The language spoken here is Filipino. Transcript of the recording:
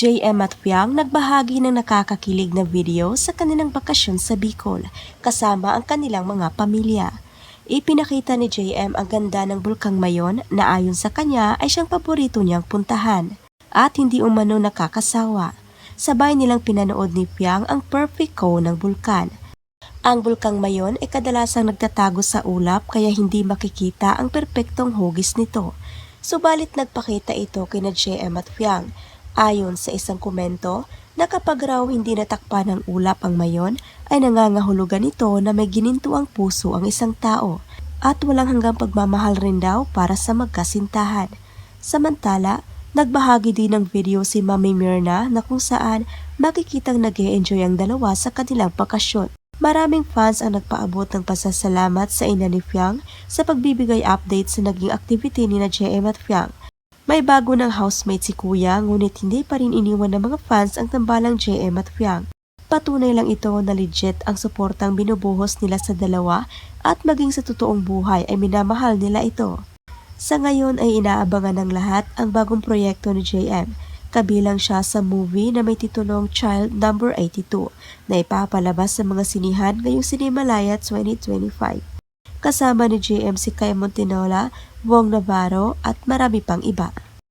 JM at Piang nagbahagi ng nakakakilig na video sa kanilang bakasyon sa Bicol kasama ang kanilang mga pamilya. Ipinakita ni JM ang ganda ng Bulkang Mayon na ayon sa kanya ay siyang paborito niyang puntahan at hindi umano nakakasawa. Sabay nilang pinanood ni Piang ang perfect cone ng bulkan. Ang bulkang mayon ay kadalasang nagtatago sa ulap kaya hindi makikita ang perpektong hugis nito. Subalit nagpakita ito kina JM at Piang Ayon sa isang komento, na kapag raw hindi natakpan ng ulap ang mayon, ay nangangahulugan ito na may gininto ang puso ang isang tao at walang hanggang pagmamahal rin daw para sa magkasintahan. Samantala, nagbahagi din ng video si Mami Mirna na kung saan makikitang nag enjoy ang dalawa sa kanilang bakasyon. Maraming fans ang nagpaabot ng pasasalamat sa ina ni Fiang sa pagbibigay update sa naging activity ni na JM at Fiang may bago ng housemate si Kuya ngunit hindi pa rin iniwan ng mga fans ang tambalang JM at Fiang. Patunay lang ito na legit ang suportang binubuhos nila sa dalawa at maging sa totoong buhay ay minamahal nila ito. Sa ngayon ay inaabangan ng lahat ang bagong proyekto ni JM. Kabilang siya sa movie na may titulong Child Number 82 na ipapalabas sa mga sinihan ngayong Sinimalaya 2025. Kasama ni JM si Kay Montinola, Wong Navarro at marami pang iba.